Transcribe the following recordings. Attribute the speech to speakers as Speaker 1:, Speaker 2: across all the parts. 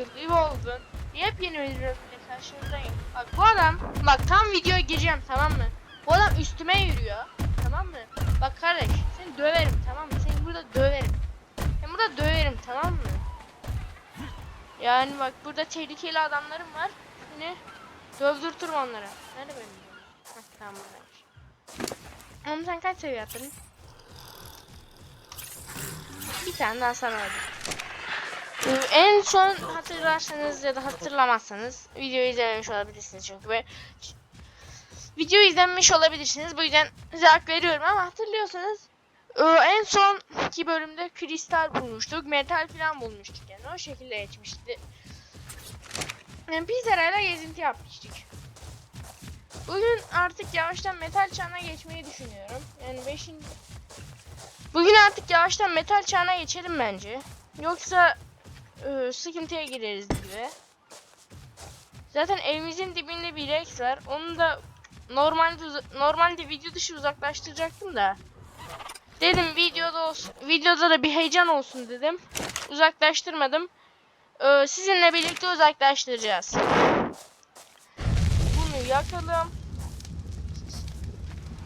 Speaker 1: Evolve'ın yepyeni bir bölümle karşınızdayım. Bak bu adam, bak tam videoya gireceğim tamam mı? Bu adam üstüme yürüyor tamam mı? Bak kardeş seni döverim tamam mı? Seni burada döverim. Seni burada döverim tamam mı? Yani bak burada tehlikeli adamlarım var. Seni dövdürtürüm onlara. Nerede benim? Heh, tamam buradaymış. Oğlum sen kaç seviye attın? Bir tane daha sana verdim. Ee, En son hatırlarsanız ya da hatırlamazsanız videoyu izlememiş olabilirsiniz çünkü ve video izlememiş olabilirsiniz. Bu yüzden size hak veriyorum ama hatırlıyorsanız e, en sonki bölümde kristal bulmuştuk, metal falan bulmuştuk yani o şekilde geçmişti. Yani herhalde gezinti yapmıştık. Bugün artık yavaştan metal çağına geçmeyi düşünüyorum. Yani 5. Bugün artık yavaştan metal çağına geçelim bence. Yoksa e, sıkıntıya gireriz gibi. Zaten evimizin dibinde bir Rex var. Onu da normalde normalde video dışı uzaklaştıracaktım da. Dedim videoda olsun, videoda da bir heyecan olsun dedim. Uzaklaştırmadım. E, sizinle birlikte uzaklaştıracağız. Bunu yakalım.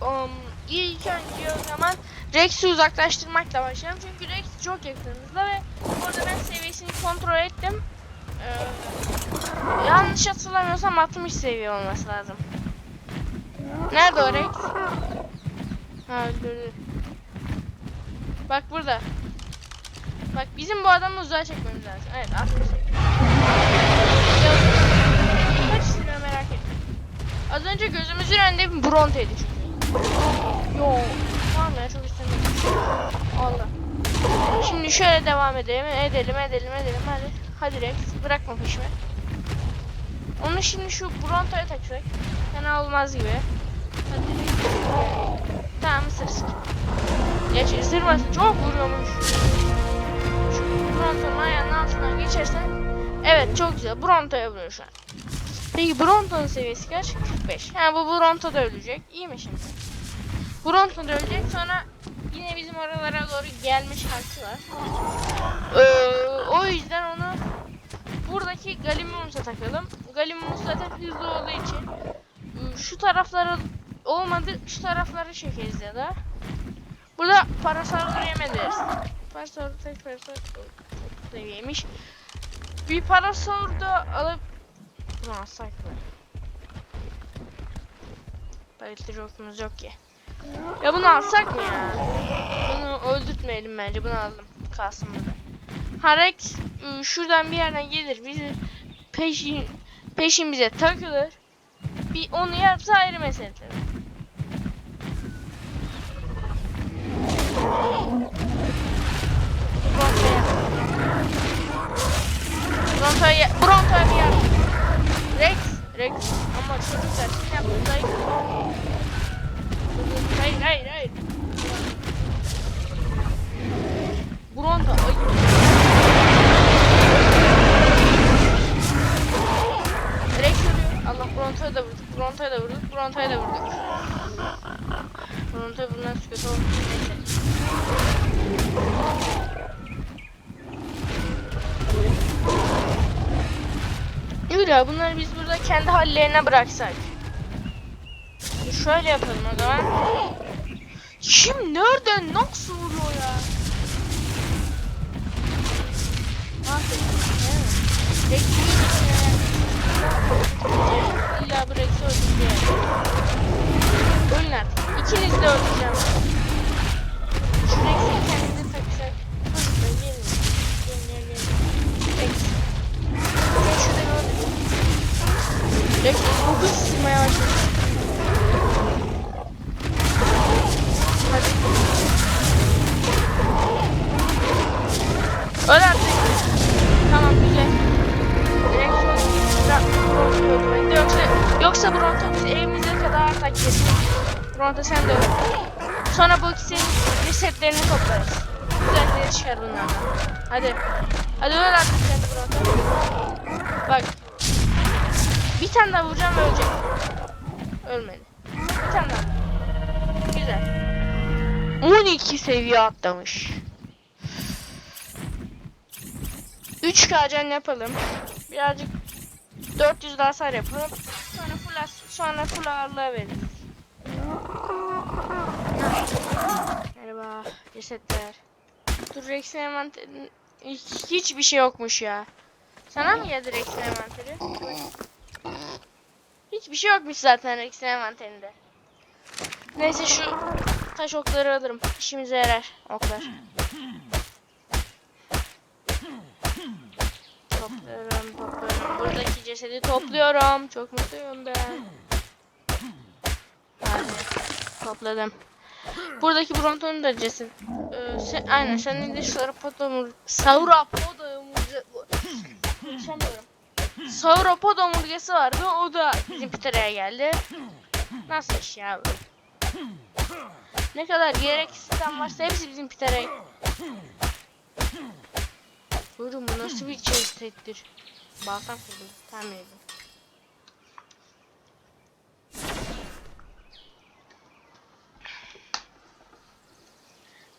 Speaker 1: Um, ilk önce o zaman Rex'i uzaklaştırmakla başlayalım. Çünkü Rex çok yakınımızda ve orada ben seviyesini kontrol ettim. Ee, yanlış hatırlamıyorsam 60 seviye olması lazım. Nerede o Rex? Ha öldürdü. Bak burada. Bak bizim bu adamı uzağa çekmemiz lazım. Evet 60 seviye. Kaç istiyor merak etme. Az önce gözümüzün önünde bir Bronte'ydi çünkü. Yo. Allah. Şimdi şöyle devam edelim. Edelim edelim edelim. Hadi. Hadi Rex. Bırakma peşimi. Onu şimdi şu Bronto'ya taksak. Fena olmaz gibi. Hadi. Tamam ısırsın. Geç ısırmasın. Çok vuruyormuş. Şu Bronto'nun ayağının altından geçersen. Evet çok güzel. Bronto'ya vuruyor şu an. Peki Bronto'nun seviyesi kaç? 45. Ha bu Bronto da ölecek. İyi mi şimdi? Bronto da ölecek. Sonra yine bizim oralara doğru gelme şansı var. Ee, o yüzden onu buradaki Galimunus'a takalım. Galimunus zaten hızlı olduğu için e, şu taraflara olmadı şu taraflara çekeriz ya da. Burada Parasaur'u yemediriz. Parasaur tek Parasaur çok seviyeymiş. Bir Parasaur da alıp bunu alsak mı? Bayıltıcı okumuz yok ki. Ya bunu alsak mı ya? Bunu öldürtmeyelim bence. Bunu alalım. Kalsın burada. Harex ıı, şuradan bir yerden gelir. Bizi peşin peşimize takılır. Bir onu yapsa ayrı mesele. Bronto'ya. Bronto'ya Bronto'ya bir yardım. Rex, Rex. Ama çocuklar sizin yaptığınız ayıp. Hayır, hayır, hayır. Bronto, ayıp. Rex ölüyor. Allah Bronto'ya da vurduk, Bronto'ya da vurduk, Bronto'ya da vurduk. Bronto'ya bundan kötü oldu. Neyse. Yürü ya bunları biz burada kendi hallerine bıraksak. Şöyle yapalım o zaman. Kim nereden nasıl vuruyor ya? Rex İlla bu Rex'i öldüreceğim. Ölün artık. İkiniz de öldüreceğim. Şu ölecek. Ölmedi. Bir. Güzel. 12 seviye atlamış. 3K can yapalım. Birazcık 400 daha hasar yapalım. Sonra full sonra full ağırlığa verelim. Merhaba cesetler. Dur Rex'in envanterin hiç, hiçbir şey yokmuş ya. Sana mı geldi Rex'in envanteri? Hiçbir şey yokmuş zaten Rex'in envanterinde. Neyse şu taş okları alırım. İşimize yarar oklar. Topluyorum, topluyorum. Buradaki cesedi topluyorum. Çok mutluyum ben. Hadi. Topladım. Buradaki Bronto'nun da ceset. Ee, sen, aynen senin de Sauropod Sauropod Konuşamıyorum. Sauropod omurgası vardı. O da bizim Pitera'ya geldi. Nasıl iş ya bu? Ne kadar gerek sistem varsa hepsi bizim Pitera'ya. Buyurun bu nasıl bir chest'tir? Baltam kırdım. Tamir edin.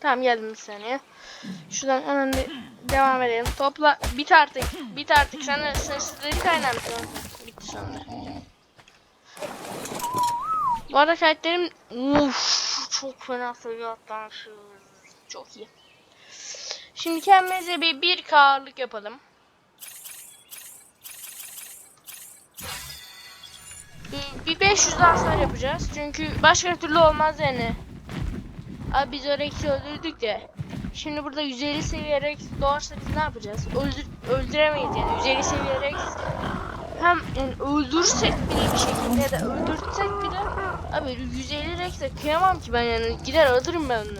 Speaker 1: Tamam geldim bir saniye. Şuradan hemen de devam edelim. Topla bit artık. Bit artık. Sen de sınırsızları kaynamışsın. Bitti sonunda. Bu arada kayıtlarım Uf, çok fena seviye atlamışız. Çok iyi. Şimdi kendimize bir 1K ağırlık yapalım. Bir- Bir 500 daha yapacağız. Çünkü başka türlü olmaz yani. Abi biz o Rex'i öldürdük de. Şimdi burada 150 seviye Rex doğarsa biz ne yapacağız? Öldür öldüremeyiz yani. 150 seviye Rex hem yani öldürsek bile bir şekilde ya da öldürsek bile abi 150 Rex'e kıyamam ki ben yani gider alırım ben onu.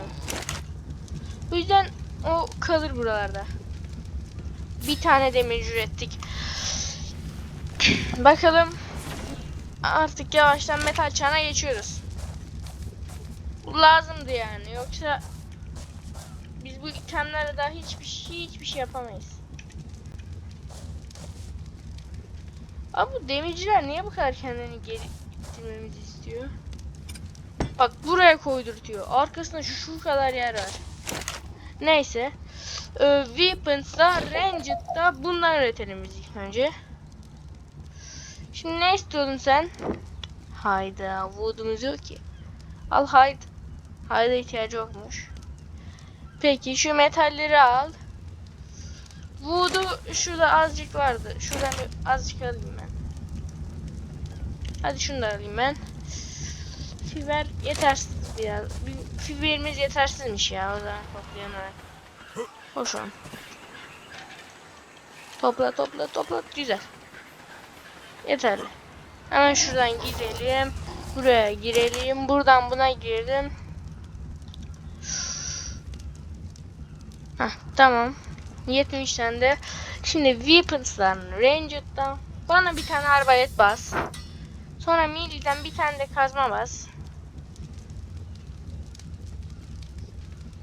Speaker 1: Bu yüzden o kalır buralarda. Bir tane demir ürettik. Bakalım artık yavaştan metal çağına geçiyoruz. Bu lazımdı yani. Yoksa bu itemlerle daha hiçbir şey hiçbir şey yapamayız. Abi bu demirciler niye bu kadar kendini geri ittirmemizi istiyor? Bak buraya koydurtuyor. Arkasında şu kadar yer var. Neyse. Ee, Weapons'da, Ranged'da bundan üretelim biz ilk önce. Şimdi ne istiyordun sen? Hayda, wood'umuz yok ki. Al haydi. Hayda ihtiyacı yokmuş. Peki şu metalleri al. Wood'u şurada azıcık vardı. Şuradan azıcık alayım ben. Hadi şunu da alayım ben. Fiber yetersiz biraz. Bir- Fiberimiz yetersizmiş ya o zaman toplayamadık. Hoş on. Topla topla topla güzel. Yeterli. Hemen şuradan gidelim. Buraya girelim. Buradan buna girelim. Tamam. 70 tane de. Şimdi Weapons'dan, Ranger'dan bana bir tane arbalet bas. Sonra Mealy'den bir tane de kazma bas.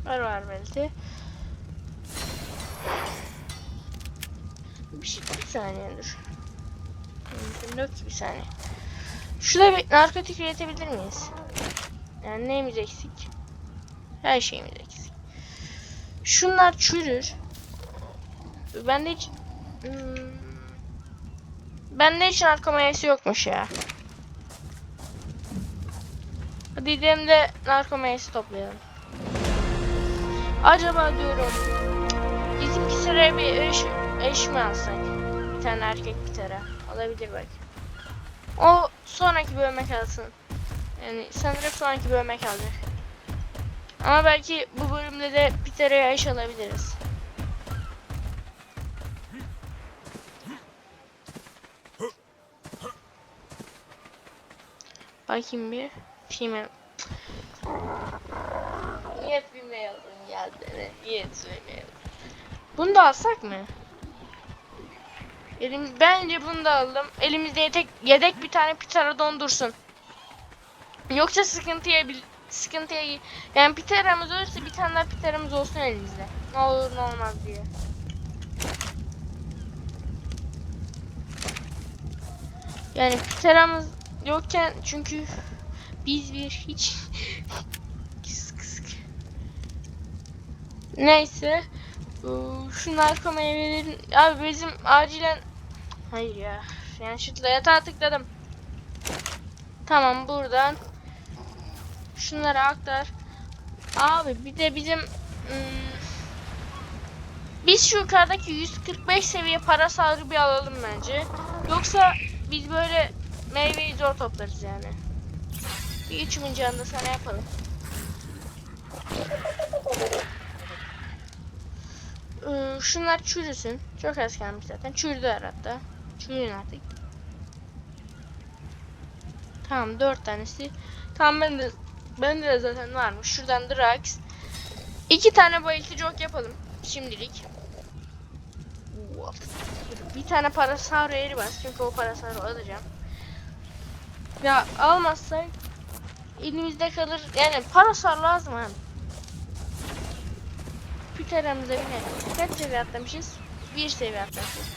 Speaker 1: Ver o arbaleti. Bir, şey, bir saniye dur. Mümkün yok ki bir saniye. Şurada bir narkotik üretebilir miyiz? Yani neyimiz eksik? Her şeyimiz eksik. Şunlar çürür. Bende hiç... Hmm, Bende hiç narko meyvesi yokmuş ya. Hadi gidelim de narko meyvesi toplayalım. Acaba diyorum bizim kisere bir eş, eş mi alsak? Bir tane erkek bir tane. Olabilir belki. O sonraki bölüme kalsın. Yani sanırım sonraki bölüme kalacak. Ama belki bu bölümde de Peter'e eş alabiliriz. Bakayım bir. Female. Niye female geldi? Niye female? Bunu da alsak mı? Elim, bence bunu da aldım. Elimizde yedek, yedek bir tane Pterodon dursun. Yoksa sıkıntıya sıkıntıya yani Ptera'mız olursa bir tane daha Ptera'mız olsun elimizde. Ne olur ne olmaz diye. Yani Ptera'mız yokken çünkü biz bir hiç kıs kıs. Neyse Şu narko meyvelerin... Abi bizim acilen... Hayır ya. Yanlışlıkla yatağa tıkladım. Tamam buradan. Şunları aktar. Abi bir de bizim... hmm, biz şu yukarıdaki 145 seviye para sarı bir alalım bence. Yoksa biz böyle meyveyi zor toplarız yani. Bir 3000 canı da sana yapalım. Ee, şunlar çürüsün. Çok az kalmış zaten. Çürüdüler hatta. Çürüyün artık. Tamam dört tanesi. Tamam ben de ben de zaten varmış. Şuradan Drax. İki tane bayıltıcı ok yapalım. Şimdilik. Bir tane parasaro eri var. Çünkü o parasaro alacağım. Ya almazsak elimizde kalır. Yani parasar lazım abi. Piteremize binelim. Kaç seviye atlamışız? Bir seviye atlamışız.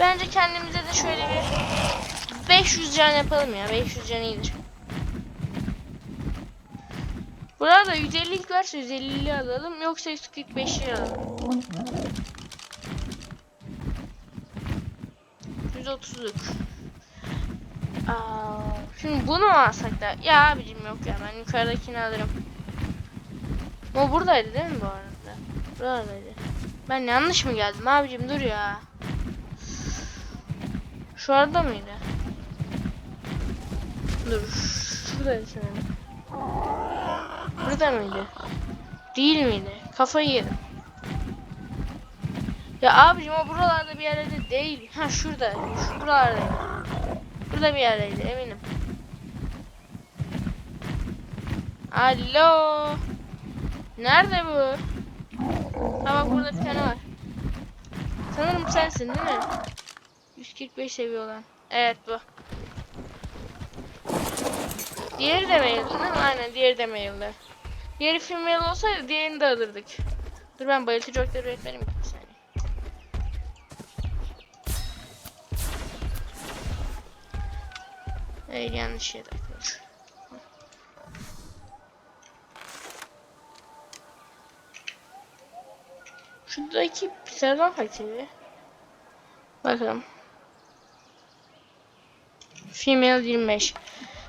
Speaker 1: Bence kendimize de şöyle bir 500 can yapalım ya. 500 can iyidir. Burada 150'lik varsa 150'li alalım. Yoksa 145'li alalım. 130'luk. Aa, şimdi bunu alsak da? Ya abicim yok ya ben yukarıdakini alırım. O buradaydı değil mi bu arada? Buradaydı. Ben yanlış mı geldim abicim dur ya. Şu arada mıydı? Dur. Şuradaydı sanırım. Burada mıydı? Değil miydi? Kafayı yedim. Ya abicim o buralarda bir yerde değil. Ha şurada. Şu buralardaydı. Burada bir yerdeydi eminim. Alo. Nerede bu? Ha burada bir tane var. Sanırım sensin değil mi? 145 seviye olan. Evet bu. Diğeri de maildi değil mi? Aynen diğeri de maildi. Diğeri female olsaydı diğerini de alırdık. Dur ben bayıltıcı okları üretmenim bir saniye. Hayır yanlış yere takılmış. Şuradaki kaç seviye? Bakalım. Female 25.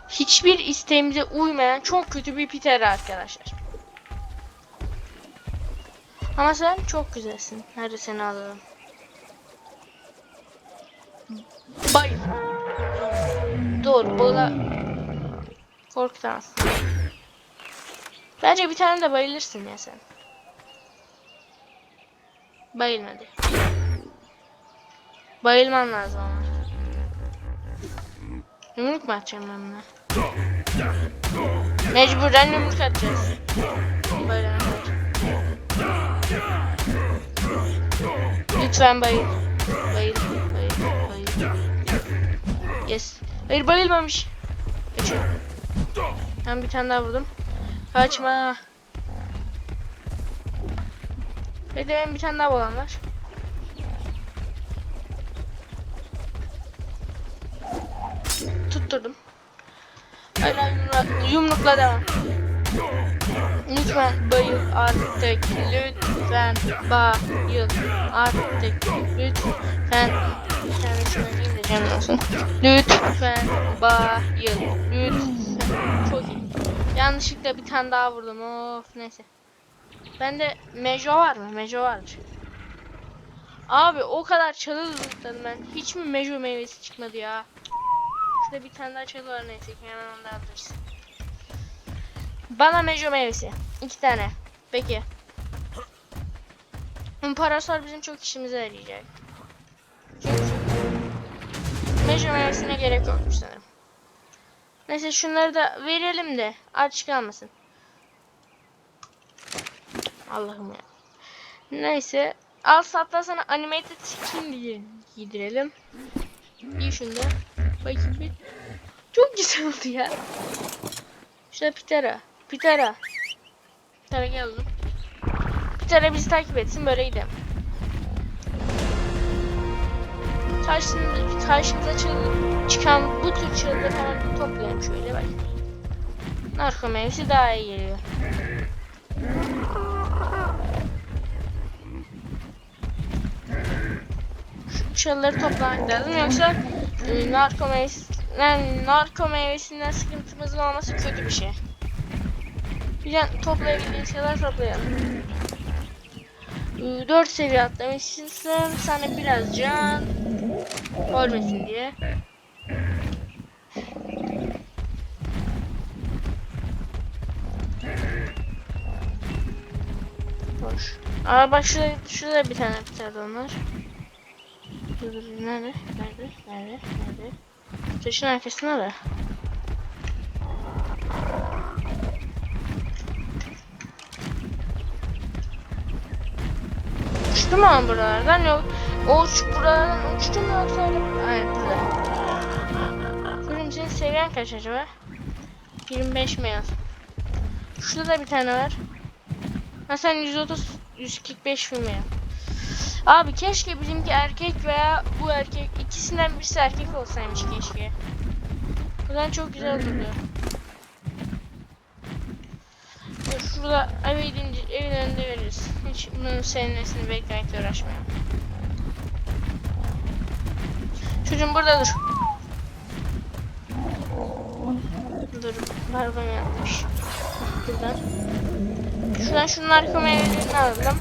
Speaker 1: Hiçbir isteğimize uymayan çok kötü bir piter arkadaşlar. Ama sen çok güzelsin. Hadi seni alalım. Bay. Doğru. Bana korkutamazsın. Bence bir tane de bayılırsın ya sen. Bayılmadı. Bayılman lazım ama. Yumruk mu atacağım ben buna? Mecburen yumruk atacağız. Böyle Lütfen bayıl. Bayıl, bayıl, bayıl. Yes. Hayır bayılmamış. Kaçıyor. Ben bir tane daha vurdum. Kaçma. Ve de benim bir tane daha olan var. Tutturdum. Yumrukla, yumrukla devam. Lütfen bayıl artık. Lütfen bayıl artık. Lütfen. De canım olsun. Lütfen bayıl. Lütfen. Çok iyi. Yanlışlıkla bir tane daha vurdum. Of neyse. Bende Mejo var mı? Mejo vardır. Abi o kadar çalı zıpladım ben. Hiç mi Mejo meyvesi çıkmadı ya? Şurada bir tane daha çalı var neyse hemen onu da. Bana Mejo meyvesi. iki tane. Peki. İmparator bizim çok işimize yarayacak. Çünkü meyvesine gerek yokmuş sanırım. Neyse şunları da verelim de aç kalmasın. Allah'ım ya. Neyse. Al hatta sana animated skin diye giydirelim. İyi şunu da. Bakayım bir. Çok güzel oldu ya. Şurada Pitera. Pitera. Pitera gel oğlum. Pitera bizi takip etsin böyle gidelim. Karşımıza çığlık çıkan bu tür çığlıkları hemen toplayalım şöyle bak. Narko mevsi daha iyi geliyor. çalıları toplamak lazım. Yoksa e, narko, meyvesinden, narko meyvesinden sıkıntımızın olması kötü bir şey. Güzel toplayabildiğiniz kadar toplayalım. 4 seviye atlamışsın. Sana biraz can ölmesin diye. Hoş. Aa bak şurada, şurada bir tane biterdi onlar. Dur dur nerede? Nerede? Nerede? Nerede? Taşın arkasında da. Uçtu mu buralardan? Yok. O uç buralardan uçtu mu yoksa öyle? Hayır burada. Kurum senin seviyen kaç acaba? 25 mi yaz? Şurada da bir tane var. Ha sen 130 145 mi ya? Abi keşke bizimki erkek veya bu erkek ikisinden birisi erkek olsaymış keşke. Zaman çok güzel olurdu. Dur şurada eve gidince evin önünde veririz. Hiç bunun seninlesini beklemekle uğraşmayalım. Çocuğum burada dur. Dur, balkona yapmış. Buradan. Şuradan şunun arka meyvelerini alalım.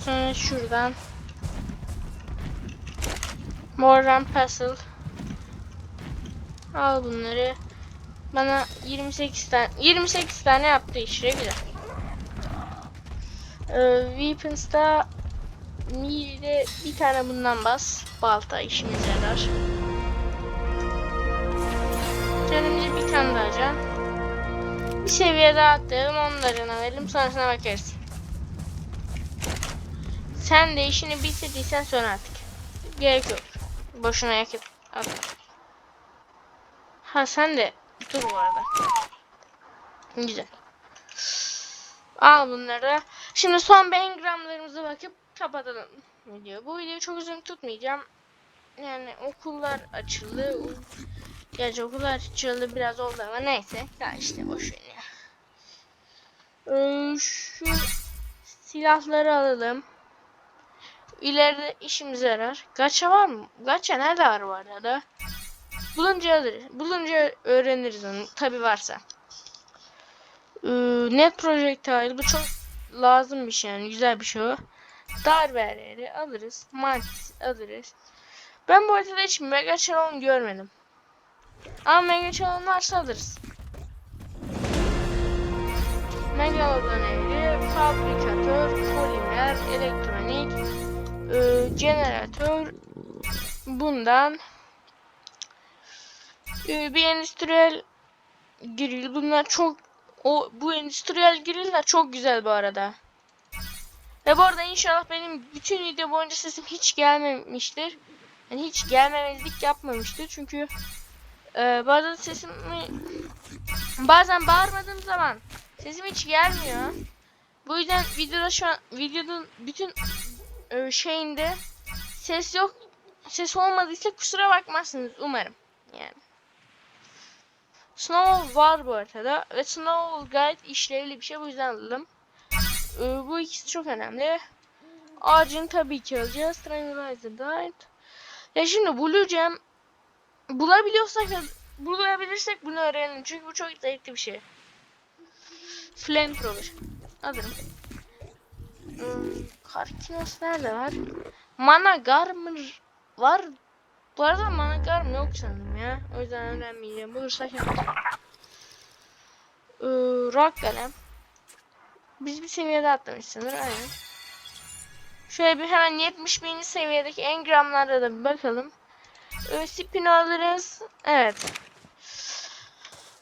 Speaker 1: Sonra şuradan. Morgan Pestle. Al bunları. Bana 28 tane 28 tane yaptı işte güzel. Ee, Weapons'ta mide bir tane bundan bas. Balta işimize yarar. Kendimize bir tane daha can. Bir seviye daha atlayalım onların verelim sonrasına bakarız. Sen de işini bitirdiysen sonra artık. Gerek yok. Boşuna yakıt atma. Ha sen de dur bu arada. Güzel. Al bunları. Şimdi son engramlarımıza bakıp kapatalım video. Bu videoyu çok uzun tutmayacağım. Yani okullar açıldı. Gerçi okullar açıldı biraz oldu ama neyse. Ya işte boş ver ya. Ee, şu silahları alalım. İleride işimize yarar. Gacha var mı? Gacha nerede var bu arada? Bulunca alırız. Bulunca öğreniriz onu. Tabi varsa. Ee, net projectile bu çok lazım bir şey yani güzel bir şey o. Darbeleri alırız. Mantis alırız. Ben bu haritada hiç Mega Challon görmedim. Ama Mega Challon varsa alırız. Megalodon evri, fabrikatör, polimer, elektronik, e, jeneratör, bundan e, bir endüstriyel grill. Bunlar çok o bu endüstriyel griller çok güzel bu arada. Ve bu arada inşallah benim bütün video boyunca sesim hiç gelmemiştir. Yani hiç gelmemezlik yapmamıştır. Çünkü e, bazen sesimi bazen bağırmadığım zaman sesim hiç gelmiyor. Bu yüzden videoda şu an videonun bütün e, şeyinde ses yok. Ses olmadıysa kusura bakmazsınız umarım. Yani. Snow var bu haritada ve Snow gayet işlevli bir şey bu yüzden aldım. Ee, bu ikisi çok önemli. Ağacını tabii ki alacağız. Tranquilizer Diet. Ya şimdi Blue Gem bulabiliyorsak bulabilirsek bunu öğrenelim. Çünkü bu çok zevkli bir şey. Flamethrower. Alırım. Hmm, Karkinos nerede var? Mana Garmer var. Bu arada Mana Garm yok sanırım ya. O yüzden öğrenmeyeceğim. Bulursak yapacağım. Ee, rock Golem. Biz bir seviyede atlamış sanırım. Aynen. Şöyle bir hemen 71. seviyedeki engramlarda da bir bakalım. Ee, spin alırız. Evet.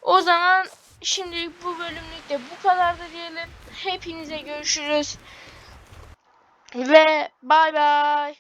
Speaker 1: O zaman şimdi bu bölümlük de bu kadar da diyelim. Hepinize görüşürüz. Ve bay bay.